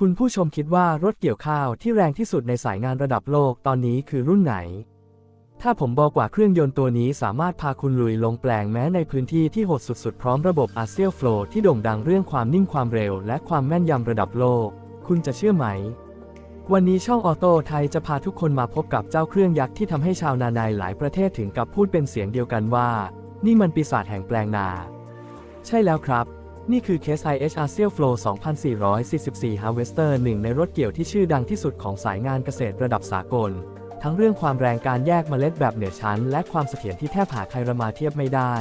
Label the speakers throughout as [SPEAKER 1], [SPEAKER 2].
[SPEAKER 1] คุณผู้ชมคิดว่ารถเกี่ยวข้าวที่แรงที่สุดในสายงานระดับโลกตอนนี้คือรุ่นไหน ถ้าผมบอกว่าเครื่องยนต์ตัวนี้สามารถพาคุณลุยลงแปลงแม้ในพื้นที่ที่โหดสุดๆ พร้อมระบบ a r c e l Flow ที่โด่งดังเรื่องความนิ่งความเร็ว และความแม่นยำระดับโลก คุณจะเชื่อไหม วันนี้ช่องออโต้ไทยจะพาทุกคนมาพบกับเจ้าเครื่องยักษ์ที่ทำให้ชาวนาในหลายประเทศถึงกับพูดเป็นเสียงเดียวกันว่า นี่มันปีศาจแห่งแปลงนา ใช่แล้วครับ นี่คือเคส IH a s i a Flow 2444 Harvester หนึ่งในรถเกี่ยวที่ชื่อดังที่สุดของสายงานเกษตรระดับสากล ทั้งเรื่องความแรงการแยกเมล็ดแบบเหนือชั้น และความเสถียรที่แทบหาใครมาเทียบไม่ได้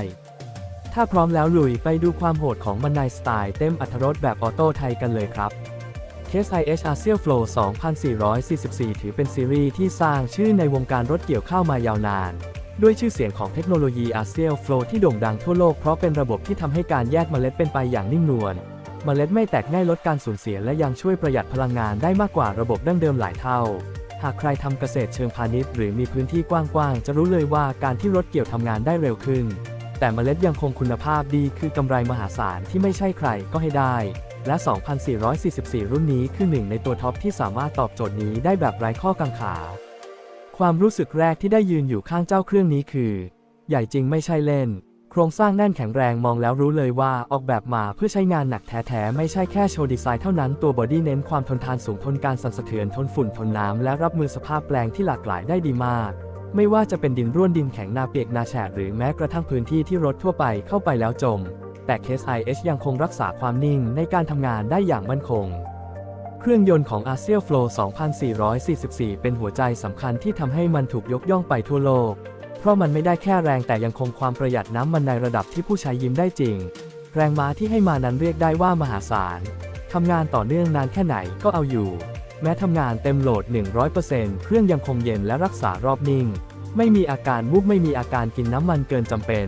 [SPEAKER 1] ถ้าพร้อมแล้วลุยไปดูความโหดของมันในสไตล์เต็มอัตรถรสแบบออโต้ไทยกันเลยครับ SiH a r c e l Flow 2444 ถือเป็นซีรีส์ที่สร้างชื่อในวงการรถเกี่ยวข้าวมายาวนาน ด้วยชื่อเสียงของเทคโนโลยี a r c e l Flow ที่โด่งดังทั่วโลกเพราะเป็นระบบที่ทำให้การแยกเมล็ดเป็นไปอย่างนิ่มนวล เมล็ดไม่แตกง่ายลดการสูญเสียและยังช่วยประหยัดพลังงานได้มากกว่าระบบดั้งเดิมหลายเท่า หากใครทำเกษตรเชิงพาณิชย์หรือมีพื้นที่กว้างๆ จะรู้เลยว่าการที่รถเกี่ยวทำงานได้เร็วขึ้น แต่เมล็ดยังคงคุณภาพดีคือกำไรมหาศาลที่ไม่ใช่ใครก็ให้ได้ และ 2444 รุ่นนี้คือหนึ่งในตัวท็อปที่สามารถตอบโจทย์นี้ได้แบบไร้ข้อกังขา ความรู้สึกแรกที่ได้ยืนอยู่ข้างเจ้าเครื่องนี้คือ ใหญ่จริงไม่ใช่เล่น โครงสร้างแน่นแข็งแรงมองแล้วรู้เลยว่าออกแบบมาเพื่อใช้งานหนักแท้ๆ ไม่ใช่แค่โชว์ดีไซน์เท่านั้นตัวบอดี้เน้นความทนทานสูงทนการสั่นสะเทือนทนฝุ่นทนน้ำและรับมือสภาพแปลงที่หลากหลายได้ดีมากไม่ว่าจะเป็นดินร่วนดินแข็งนาเปียกนาแฉะหรือแม้กระทั่งพื้นที่ที่รถทั่วไปเข้าไปแล้วจม แต่เคส IH ยังคงรักษาความนิ่งในการทำงานได้อย่างมั่นคง เครื่องยนต์ของ a r c e l Flow 2444 เป็นหัวใจสำคัญที่ทำให้มันถูกยกย่องไปทั่วโลก เพราะมันไม่ได้แค่แรงแต่ยังคงความประหยัดน้ำมันในระดับที่ผู้ใช้ยิ้มได้จริง แรงม้าที่ให้มานั้นเรียกได้ว่ามหาศาลทำงานต่อเนื่องนานแค่ไหนก็เอาอยู่ แม้ทำงานเต็มโหลด 100%เครื่องยังคงเย็นและรักษารอบนิ่ง ไม่มีอาการวุบไม่มีอาการกินน้ำมันเกินจำเป็น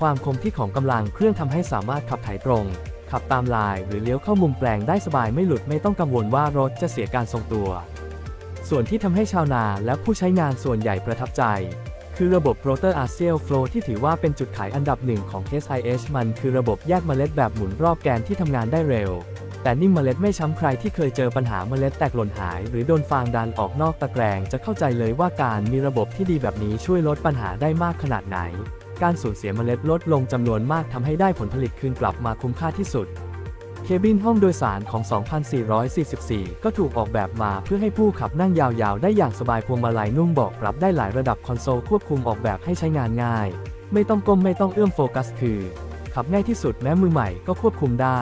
[SPEAKER 1] ความคมที่ของกำลังเครื่องทำให้สามารถขับถ่ายตรง ขับตามลายหรือเลี้ยวเข้ามุมแปลงได้สบายไม่หลุดไม่ต้องกังวลว่ารถจะเสียการทรงตัว ส่วนที่ทำให้ชาวนาและผู้ใช้งานส่วนใหญ่ประทับใจ คือระบบ Rotor a r c e l Flow ที่ถือว่าเป็นจุดขายอันดับหนึ่งของ SIH มันคือระบบแยกเมล็ดแบบหมุนรอบแกนที่ทำงานได้เร็ว แต่นิ่มเมล็ดไม่ช้ำใครที่เคยเจอปัญหาเมล็ดแตกหล่นหาย หรือโดนฟางดันออกนอกตะแกรงจะเข้าใจเลยว่าการมีระบบที่ดีแบบนี้ช่วยลดปัญหาได้มากขนาดไหน การสูญเสียเมล็ดลดลงจำนวนมากทำให้ได้ผลผลิตคืนกลับมาคุ้มค่าที่สุด เคบินห้องโดยสารของ 2444 ก็ถูกออกแบบมาเพื่อให้ผู้ขับนั่งยาวๆ ได้อย่างสบายพวงมาลัยนุ่มบอกปรับได้หลายระดับคอนโซลควบคุมออกแบบให้ใช้งานง่าย ไม่ต้องก้มไม่ต้องเอื้อมโฟกัสคือ ขับง่ายที่สุดแม้มือใหม่ก็ควบคุมได้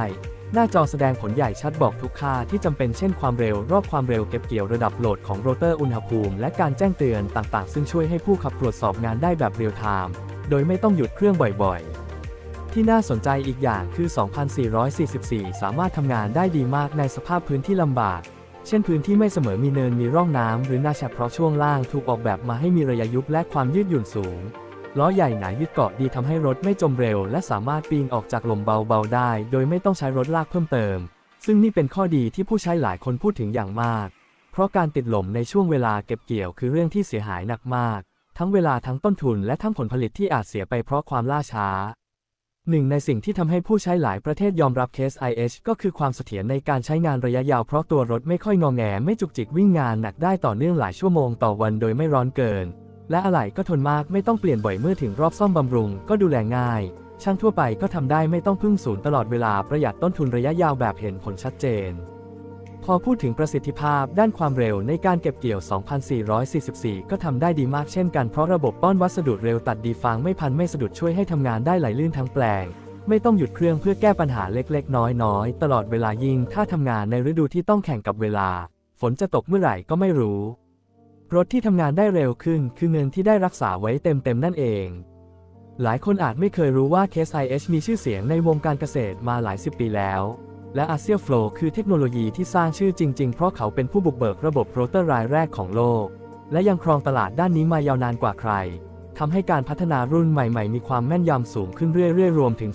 [SPEAKER 1] หน้าจอแสดงผลใหญ่ชัดบอกทุกค่าที่จำเป็นเช่นความเร็วรอบความเร็วเก็บเกี่ยวระดับโหลดของโรเตอร์อุณหภูมิ และการแจ้งเตือนต่างๆ ซึ่งช่วยให้ผู้ขับตรวจสอบงานได้แบบเรียลไทม์ โดยไม่ต้องหยุดเครื่องบ่อยๆ ที่น่าสนใจอีกอย่างคือ 2444 สามารถทำงานได้ดีมากในสภาพพื้นที่ลำบาก เช่นพื้นที่ไม่เสมอมีเนินมีร่องน้ำหรือนาแฉะเพราะช่วงล่างถูกออกแบบมาให้มีระยะยุบและความยืดหยุ่นสูงล้อใหญ่หนายึดเกาะดีทำให้รถไม่จมเร็ว และสามารถปีนออกจากลมเบาๆได้ โดยไม่ต้องใช้รถลากเพิ่มเติม ซึ่งนี่เป็นข้อดีที่ผู้ใช้หลายคนพูดถึงอย่างมาก เพราะการติดหลมในช่วงเวลาเก็บเกี่ยวคือเรื่องที่เสียหายหนักมาก ทั้งเวลาทั้งต้นทุนและทั้งผลผลิตที่อาจเสียไปเพราะความล่าช้า หนึ่งในสิ่งที่ทำให้ผู้ใช้หลายประเทศยอมรับเคส IH ก็คือความเสถียรในการใช้งานระยะยาวเพราะตัวรถไม่ค่อยงอแงไม่จุกจิกวิ่งงานหนักได้ต่อเนื่องหลายชั่วโมงต่อวันโดยไม่ร้อนเกิน และอะไหล่ก็ทนมากไม่ต้องเปลี่ยนบ่อยเมื่อถึงรอบซ่อมบำรุง ก็ดูแลง่าย ช่างทั่วไปก็ทำได้ไม่ต้องพึ่งศูนย์ตลอดเวลาประหยัดต้นทุนระยะยาวแบบเห็นผลชัดเจน พอพูดถึงประสิทธิภาพด้านความเร็วในการเก็บเกี่ยว 2444 ก็ทำได้ดีมากเช่นกันเพราะระบบป้อนวัสดุเร็วตัดดีฟางไม่พันไม่สะดุดช่วยให้ทำงานได้ไหลลื่นทั้งแปลง ไม่ต้องหยุดเครื่องเพื่อแก้ปัญหาเล็ก ๆ น้อยๆ ตลอดเวลายิ่งถ้าทำงานในฤดูที่ต้องแข่งกับเวลา ฝนจะตกเมื่อไหร่ก็ไม่รู้ รถที่ทำงานได้เร็วขึ้น คือเงินที่ได้รักษาไว้เต็มๆนั่นเองหลายคนอาจไม่เคยรู้ว่า Case IH มีชื่อเสียงในวงการเกษตรมาหลายสิบปีแล้ว และ a r c e l Flow คือเทคโนโลยีที่สร้างชื่อจริง ๆ เพราะเขาเป็นผู้บุกเบิกระบบโรเตอร์รายแรกของโลก และยังครองตลาดด้านนี้มายาวนานกว่าใครทำให้การพัฒนารุ่นใหม่ ๆ มีความแม่นยำสูงขึ้นเรื่อย ๆ รวมถึง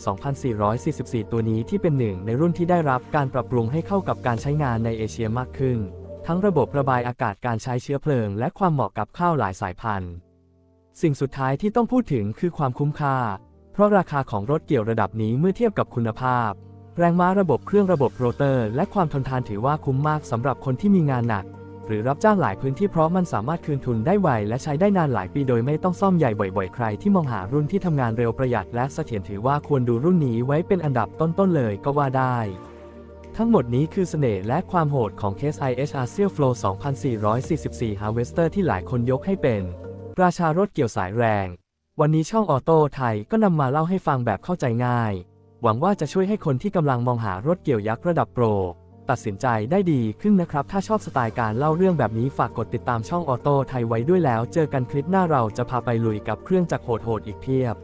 [SPEAKER 1] 2444 ตัวนี้ที่เป็นหนึ่งในรุ่นที่ได้รับการปรับปรุงให้เข้ากับการใช้งานในเอเชียมากขึ้น ทั้งระบบระบายอากาศการใช้เชื้อเพลิง และความเหมาะกับข้าวหลายสายพันธุ์ สิ่งสุดท้ายที่ต้องพูดถึงคือความคุ้มค่า เพราะราคาของรถเกี่ยวระดับนี้เมื่อเทียบกับคุณภาพ แรงม้าระบบเครื่องระบบโรเตอร์ และความทนทานถือว่าคุ้มมากสำหรับคนที่มีงานหนัก หรือรับจ้างหลายพื้นที่เพราะมันสามารถคืนทุนได้ไว และใช้ได้นานหลายปีโดยไม่ต้องซ่อมใหญ่บ่อยๆ ใครที่มองหารุ่นที่ทำงานเร็วประหยัดและเสถียรถือว่าควรดูรุ่นนี้ไว้เป็นอันดับต้นๆเลยก็ว่าได้ ทั้งหมดนี้คือเสน่ห์และความโหดของ Case IHR Seal Flow 2444 Harvester ที่หลายคนยกให้เป็น ราชารถเกี่ยวสายแรง วันนี้ช่องออโต้ไทยก็นำมาเล่าให้ฟังแบบเข้าใจง่าย หวังว่าจะช่วยให้คนที่กำลังมองหารถเกี่ยวยักษ์ระดับโปร ตัดสินใจได้ดีขึ้นนะครับ ถ้าชอบสไตล์การเล่าเรื่องแบบนี้ฝากกดติดตามช่องออโต้ไทยไว้ด้วยแล้ว เจอกันคลิปหน้าเราจะพาไปลุยกับเครื่องจักรโหดๆอีกเพียบ